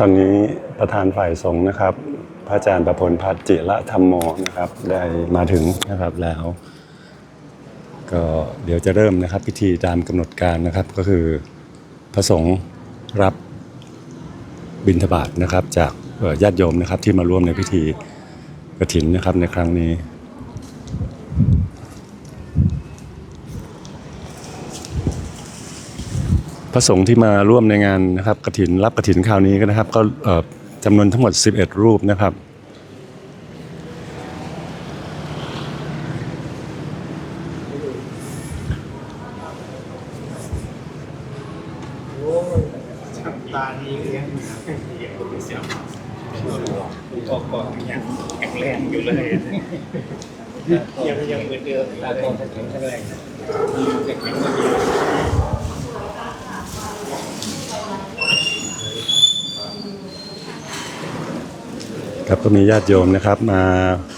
ตอนนี้ประธานฝ่ายสงฆ์นะครับ พระอาจารย์ประพลพัฒจิระธรรมโมนะครับ ได้มาถึงนะครับแล้ว ก็เดี๋ยวจะเริ่มนะครับ พิธีตามกำหนดการนะครับ ก็คือพระสงฆ์รับบิณฑบาตนะครับ จากญาติโยมนะครับที่มาร่วมในพิธีกฐินนะครับในครั้งนี้ พระสงฆ์ที่มาร่วมในงานนะครับกฐินรับกฐินคราวนี้ก็นะครับ ก็เอ่อจำนวนทั้งหมด 11 รูปนะครับตานี้เลี้ยงเลี้ยงคนเสียก็ก็ยังแข็งแรงอยู่เลยยังยังเหมือนเดิมตาโตแข็งแรงเด็กยังไม่มีครับ ก็มีญาติโยมนะครับมา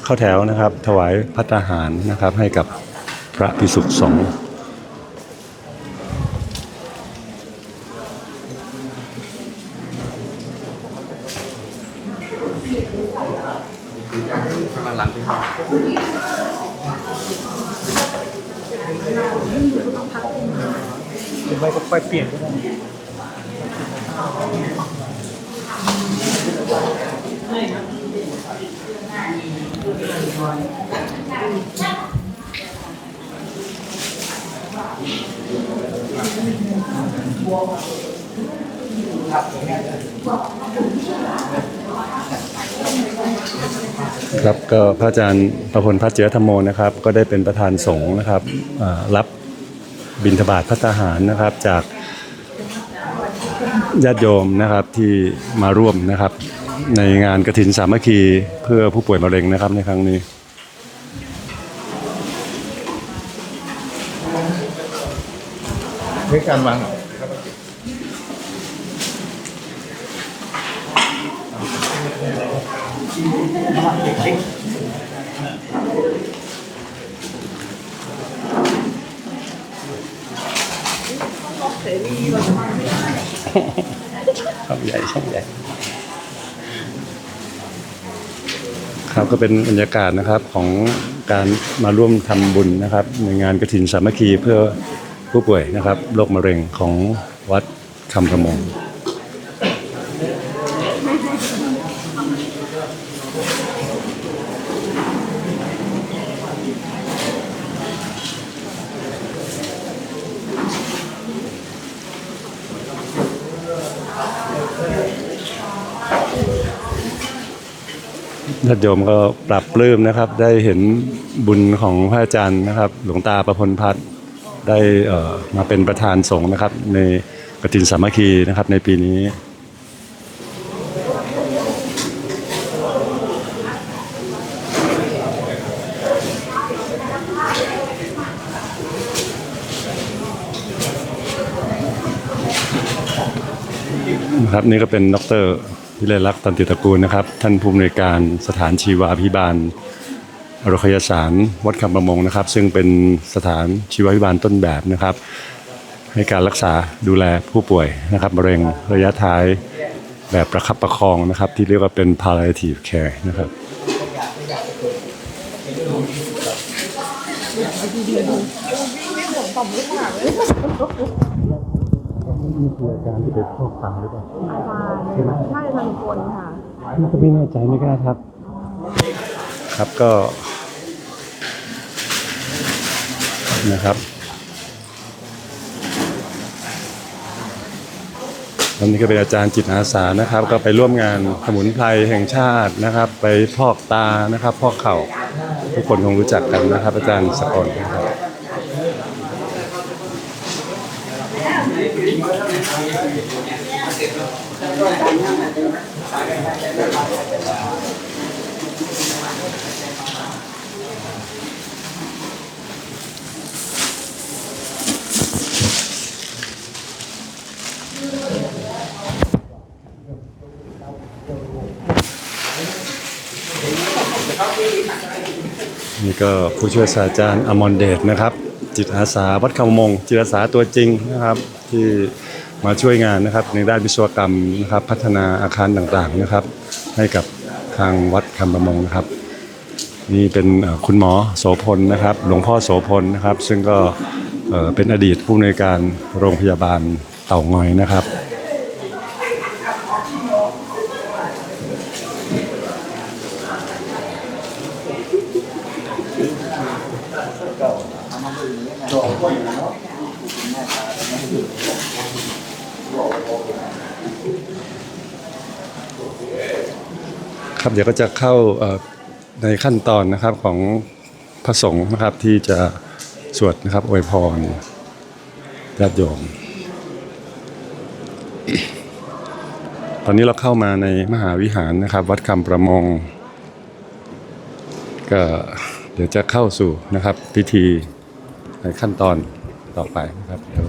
เข้าแถวนะครับ ถวายพัตตาหารนะครับให้กับพระภิกษุสงฆ์มาหลังที่ห้องหรือไม่ก็ค่อยเปลี่ยนก็ได้ครับ ครับก็พระอาจารย์ประพลพัฒเจอธรรมโมนะครับ ก็ได้เป็นประธานสงฆ์นะครับรับบิณฑบาตพัตตาหารนะครับจากญาติโยมนะครับที่มาร่วมนะครับ ในงานกฐินสามัคคีเพื่อผู้ป่วยมะเร็งนะครับในครั้งนี้ด้วยการวางช่องใหญ่ช่องใหญ่ ครับก็เป็นบรรยากาศนะครับของการมาร่วมทำบุญนะครับ ในงานกระถินสามัคคีเพื่อผู้ป่วยนะครับโรคมะเร็งของวัดคำประมง ญาติโยมก็ปรับปลื้มนะครับ ได้เห็นบุญของพระอาจารย์นะครับ หลวงตาประพลพัฒน์ได้เอ่อมาเป็นประธานสงฆ์นะครับ ในกฐินสามัคคีนะครับในปีนี้นะครับนี่ก็เป็นดร วิเลลักษณ์ตันติตระกูลนะครับ ท่านผู้อำนวยการสถานชีวาพิบาลโรงพยาสารวัดคำประมงนะครับ ซึ่งเป็นสถานชีวาพิบาลต้นแบบนะครับ ให้การรักษาดูแลผู้ป่วยนะครับมะเร็งระยะท้ายแบบประคับประคองนะครับ ที่เรียกว่าเป็น palliative care นะครับ นี่คืออาการที่เป็นข้อความหรือเปล่าอาจารย์ใช่ทันคนค่ะนี่ก็ไม่แน่ใจไม่กล้าครับ ครับก็ นะครับวันนี้ก็เป็นอาจารย์จิตอาสานะครับ ก็ไปร่วมงานสมุนไพรแห่งชาตินะครับ ไปพอกตานะครับ พอกเข่าทุกคนคงรู้จักกันนะครับ อาจารย์สกลนะครับ นี่ก็ผู้ช่วยศาสตราจารย์อมรเดชนะครับ จิตอาสาวัดคำมง จิตอาสาตัวจริงนะครับ ที่มาช่วยงานนะครับ ในด้านวิศวกรรมนะครับ พัฒนาอาคารต่างๆนะครับ ให้กับทางวัดคำประมงนะครับ นี่เป็นคุณหมอโสพลนะครับ หลวงพ่อโสพลนะครับ ซึ่งก็เป็นอดีตผู้อำนวยการโรงพยาบาลเต่างอยนะครับ ครับเดี๋ยวก็จะเข้าในขั้นตอนนะครับของพระสงฆ์นะครับที่จะสวดนะครับอวยพรญาติโยม ตอนนี้เราเข้ามาในมหาวิหารนะครับ วัดคำประมง ก็เดี๋ยวจะเข้าสู่นะครับพิธีในขั้นตอน ต่อไปนะครับเดี๋ยว